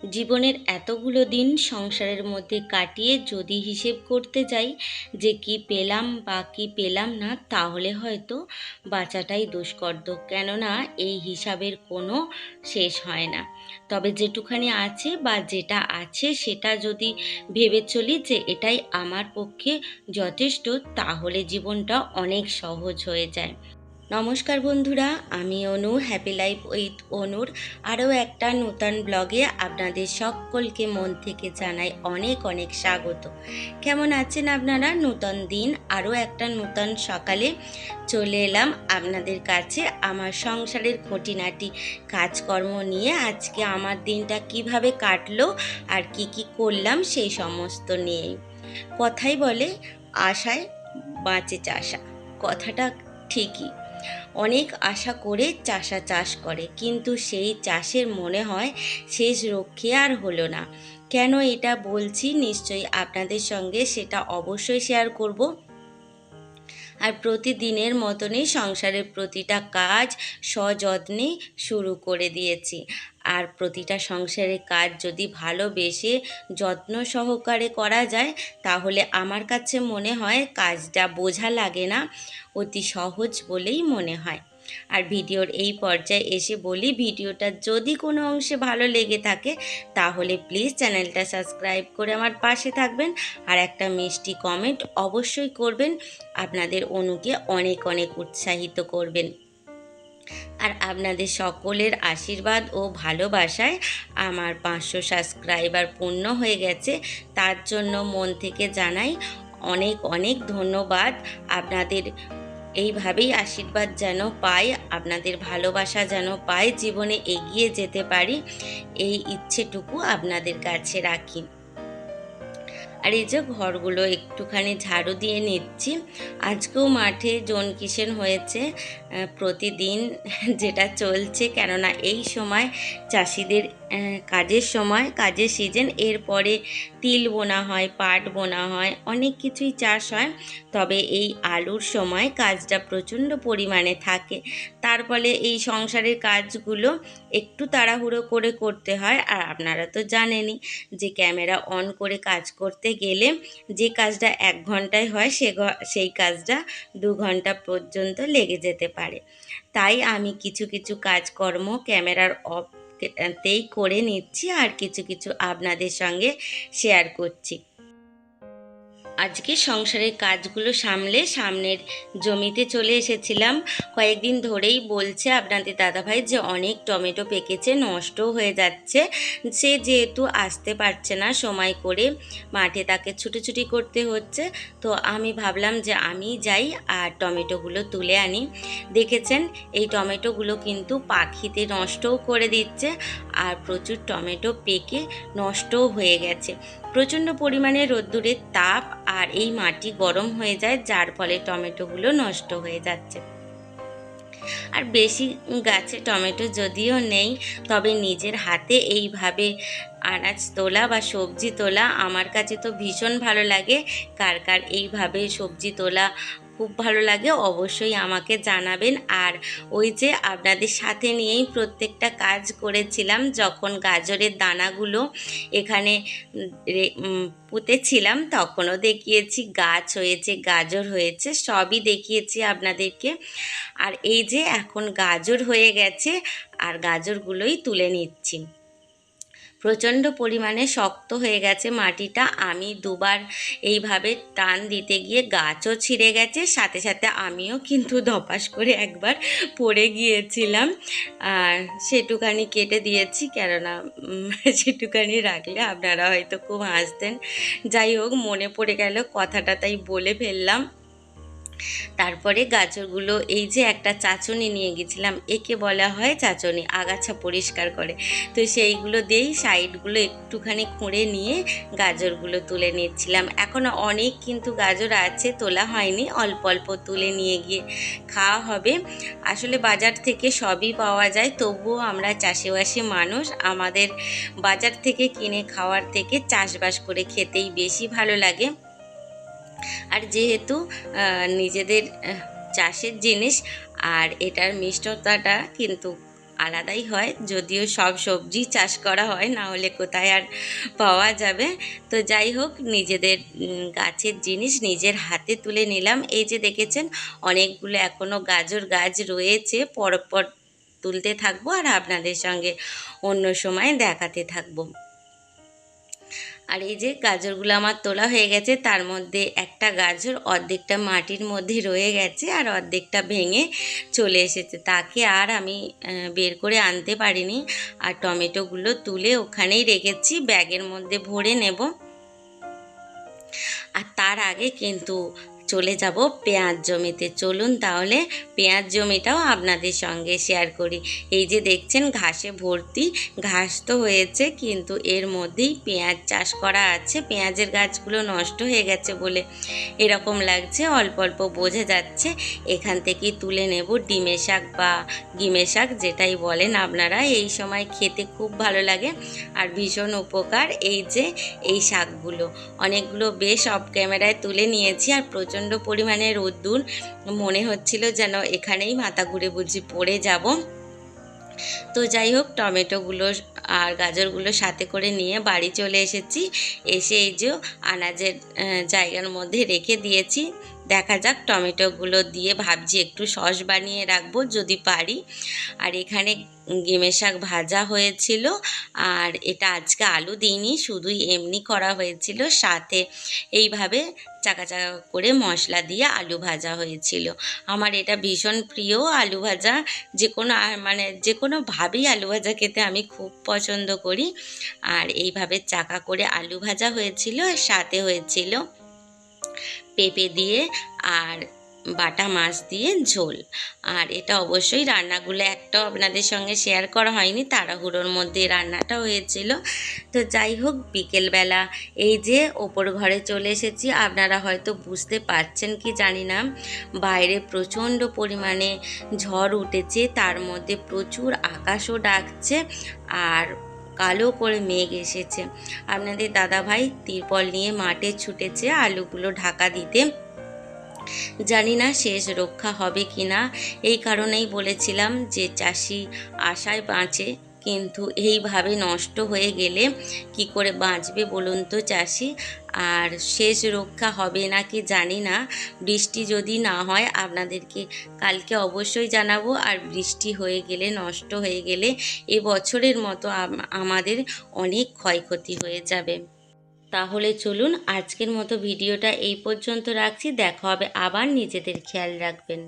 জীবনের এতগুলো দিন সংসারের মধ্যে কাটিয়ে যদি হিসেব করতে যাই যে কি পেলাম বা কি পেলাম না, তাহলে হয়তো বাঁচাটাই দুষ্কর্দ কেননা এই হিসাবের কোনো শেষ হয় না। তবে যেটুখানি আছে বা যেটা আছে সেটা যদি ভেবে চলি যে এটাই আমার পক্ষে যথেষ্ট, তাহলে জীবনটা অনেক সহজ হয়ে যায়। নমস্কার বন্ধুরা, আমি অনু হ্যাপি লাইফ উইথ অনুর আরও একটা নূতন ব্লগে আপনাদের সকলকে মন থেকে জানাই অনেক অনেক স্বাগত। কেমন আছেন আপনারা? নূতন দিন, আরও একটা নূতন সকালে চলে এলাম আপনাদের কাছে আমার সংসারের খুঁটিনাটি কাজকর্ম নিয়ে। আজকে আমার দিনটা কীভাবে কাটলো আর কি কি করলাম সেই সমস্ত নিয়েই কথাই বলে আশায় বাঁচে চাষা। কথাটা ঠিকই। অনেক আশা করে চাষা চাষ করে, কিন্তু সেই চাষের মনে হয় শেষ রক্ষে আর হলো না। কেন এটা বলছি নিশ্চয়ই আপনাদের সঙ্গে সেটা অবশ্যই শেয়ার করব। আর প্রতিদিনের মতনই সংসারের প্রতিটা কাজ সযত্নে শুরু করে দিয়েছি। আর প্রতিটা সংসারের কাজ যদি ভালোবেসে যত্ন সহকারে করা যায়, তাহলে আমার কাছে মনে হয় কাজটা বোঝা লাগে না, অতি সহজ বলেই মনে হয়। আর ভিডিওর এই পর্যায়ে এসে বলি, ভিডিওটা যদি কোনো অংশে ভালো লেগে থাকে, তাহলে প্লিজ চ্যানেলটা সাবস্ক্রাইব করে আমার পাশে থাকবেন। আর একটা মিষ্টি কমেন্ট অবশ্যই করবেন। আপনাদের অনুকে অনেক অনেক উৎসাহিত করবেন। আর আপনাদের সকলের আশীর্বাদ ও ভালোবাসায় আমার পাঁচশো সাবস্ক্রাইবার পূর্ণ হয়ে গেছে। তার জন্য মন থেকে জানাই অনেক অনেক ধন্যবাদ। আপনাদের এইভাবেই আশীর্বাদ যেন পাই, আপনাদের ভালোবাসা যেন পাই, জীবনে এগিয়ে যেতে পারি, এই ইচ্ছেটুকু আপনাদের কাছে রাখি। আর এই যে ঘরগুলো একটুখানি ঝাড়ু দিয়ে নিচ্ছি। আজকেও মাঠে জোন কিষেন হয়েছে প্রতিদিন যেটা চলছে, কেননা এই সময় চাষিদের কাজের সময়, কাজের সিজন এরপরে তিল বোনা হয়, পাট বোনা হয়, অনেক কিছুই চাষ হয়। তবে এই আলুর সময় কাজটা প্রচণ্ড পরিমাণে থাকে। তার ফলে এই সংসারের কাজগুলো একটু তাড়াহুড়ো করে করতে হয়। আর আপনারা তো জানেনই যে ক্যামেরা অন করে কাজ করতে গেলে যে কাজটা এক ঘন্টায় হয়, সে সেই কাজটা দু ঘণ্টা পর্যন্ত লেগে যেতে পারে। তাই আমি কিছু কিছু কাজকর্ম ক্যামেরার অফ তেই করে নিচ্ছি আর কিছু কিছু আপনাদের সঙ্গে শেয়ার করছি। আজকে সংসারের কাজগুলো সামলে সামনের জমিতে চলে এসেছিলাম। কয়েকদিন ধরেই বলছে আপনাদের দাদাভাই যে অনেক টমেটো পেকেছে, নষ্টও হয়ে যাচ্ছে। সে যেহেতু আসতে পারছে না সময় করে, মাঠে তাকে ছুটোছুটি করতে হচ্ছে। তো আমি ভাবলাম যে আমি যাই আর টমেটোগুলো তুলে আনি। দেখেছেন, এই টমেটোগুলো কিন্তু পাখিতে নষ্টও করে দিচ্ছে আর প্রচুর টমেটো পেকে নষ্টও হয়ে গেছে। প্রচণ্ড পরিমাণে রোদ্দুরের তাপ আর এই মাটি গরম হয়ে যায়, যার ফলে টমেটোগুলো নষ্ট হয়ে যাচ্ছে। আর বেশি গাছে টমেটো যদিও নেই, তবে নিজের হাতে এইভাবে আনাজ তোলা বা সবজি তোলা আমার কাছে তো ভীষণ ভালো লাগে। কার কার এইভাবে সবজি তোলা খুব ভালো লাগে, অবশ্যই আমাকে জানাবেন। আর ওই যে আপনাদের সাথে নিয়েই প্রত্যেকটা কাজ করেছিলাম, যখন গাজরের দানাগুলো এখানে পুঁতেছিলাম, তখনও দেখিয়েছি গাছ হয়েছে, গাজর হয়েছে, সবই দেখিয়েছি আপনাদেরকে। আর এই যে এখন গাজর হয়ে গেছে, আর গাজরগুলোই তুলে নিচ্ছি। প্রচণ্ড পরিমাণে শক্ত হয়ে গেছে মাটিটা। আমি দুবার এইভাবে টান দিতে গিয়ে গাছও ছিঁড়ে গেছে, সাথে সাথে আমিও কিন্তু ধপাস করে একবার পড়ে গিয়েছিলাম। আর সেটুখানি কেটে দিয়েছি, কেননা সেটুখানি রাখলে আপনারা হয়তো খুব হাসতেন। যাই হোক, মনে পড়ে গেল, কথাটা তাই বলে ফেললাম। তারপরে গাজরগুলো এই যে একটা চাচনি নিয়ে গেছিলাম, একে বলা হয় চাচনি, আগাছা পরিষ্কার করে। তো সেইগুলো দিয়েই সাইডগুলো একটুখানি খুঁড়ে নিয়ে গাজরগুলো তুলে নিচ্ছিলাম। এখনও অনেক কিন্তু গাজর আছে, তোলা হয়নি, অল্প অল্প তুলে নিয়ে গিয়ে খাওয়া হবে। আসলে বাজার থেকে সবই পাওয়া যায়, তবুও আমরা চাষিবাসী মানুষ, আমাদের বাজার থেকে কিনে খাওয়ার থেকে চাষবাস করে খেতেই বেশি ভালো লাগে। আর যেহেতু নিজেদের চাষের জিনিস, আর এটার মিষ্টতাটা কিন্তু আলাদাই হয়। যদিও সব সবজি চাষ করা হয়, না হলে কোথায় আর পাওয়া যাবে। তো যাই হোক, নিজেদের গাছের জিনিস নিজের হাতে তুলে নিলাম। এই যে দেখেছেন, অনেকগুলো এখনও গাজর গাছ রয়েছে, পরপর তুলতে থাকব আর আপনাদের সঙ্গে অন্য সময় দেখাতে থাকব। আর এই যে গাজরগুলো আমার তোলা হয়ে গেছে, তার মধ্যে একটা গাজর অর্ধেকটা মাটির মধ্যে রয়ে গেছে আর অর্ধেকটা ভেঙে চলে এসেছে। তাকে আর আমি বের করে আনতে পারিনি। আর টমেটোগুলো তুলে ওখানেই রেখেছি, ব্যাগের মধ্যে ভরে নেব। আর তার আগে কিন্তু চলে যাব পেঁয়াজ জমিতে। চলুন তাহলে পেঁয়াজ জমিটাও আপনাদের সঙ্গে শেয়ার করি। এই যে দেখছেন ঘাসে ভর্তি, ঘাস তো হয়েছে কিন্তু এর মধ্যেই পেঁয়াজ চাষ করা আছে। পেঁয়াজের গাছগুলো নষ্ট হয়ে গেছে বলে এরকম লাগছে, অল্প অল্প বোঝা যাচ্ছে। এখান থেকেই তুলে নেব ডিমে শাক বা গিমে শাক যেটাই বলেন আপনারা। এই সময় খেতে খুব ভালো লাগে আর ভীষণ উপকার এই যে, এই শাকগুলো। অনেকগুলো বেশ অফ ক্যামেরায় তুলে নিয়েছি আর প্রচণ্ড পরিমাণে রোদ্দুর। মনে হচ্ছিল যেন এখানেই মাথা ঘুরে বুঝি পড়ে যাব। তো যাই হোক, টমেটোগুলো আর গাজরগুলো সাথে করে নিয়ে বাড়ি চলে এসেছি। এসে এই যে আনাজের জায়গার মধ্যে রেখে দিয়েছি। দেখা যাক টমেটোগুলো দিয়ে ভাবছি একটু সস বানিয়ে রাখব যদি পারি। আর এখানে গেমে শাক ভাজা হয়েছিল। আর এটা আজকে আলু দিইনি, শুধুই এমনি করা হয়েছিল। সাথে এইভাবে চাকা চাকা করে মশলা দিয়ে আলু ভাজা হয়েছিল। আমার এটা ভীষণ প্রিয়। আলু ভাজা যে কোনো মানে যে কোনোভাবেই আলু ভাজা খেতে আমি খুব পছন্দ করি। আর এইভাবে চাকা করে আলু ভাজা হয়েছিল আর সাথে হয়েছিল পেঁপে দিয়ে আর বাটা মাছ দিয়ে ঝোল। আর এটা অবশ্যই রান্নাগুলো একটাও আপনাদের সঙ্গে শেয়ার করা হয়নি, তাড়াহুড়োর মধ্যে রান্নাটা হয়েছিল। তো যাই হোক, বিকেলবেলা এই যে ওপর ঘরে চলে এসেছি, আপনারা হয়তো বুঝতে পারছেন কি জানি না, বাইরে প্রচণ্ড পরিমাণে ঝড় উঠেছে, তার মধ্যে প্রচুর আকাশও ডাকছে আর কালো করে মেঘ এসেছে। আপনাদের দাদাভাই তিরপল নিয়ে মাঠে ছুটেছে আলুগুলো ঢাকা দিতে। জানি না শেষ রক্ষা হবে কি না। এই কারণেই বলেছিলাম যে চাষি আশায় বাঁচে, কিন্তু এইভাবে নষ্ট হয়ে গেলে কি করে বাঁচবে বলুন তো চাষি? আর শেষ রক্ষা হবে না কি জানি না। বৃষ্টি যদি না হয় আপনাদেরকে কালকে অবশ্যই জানাব। আর বৃষ্টি হয়ে গেলে, নষ্ট হয়ে গেলে এ বছরের মতো আমাদের অনেক ক্ষয়ক্ষতি হয়ে যাবে। তাহলে চলুন আজকের মতো ভিডিওটা এই পর্যন্ত রাখছি। দেখা হবে আবার নিজেদের খেয়াল রাখবেন।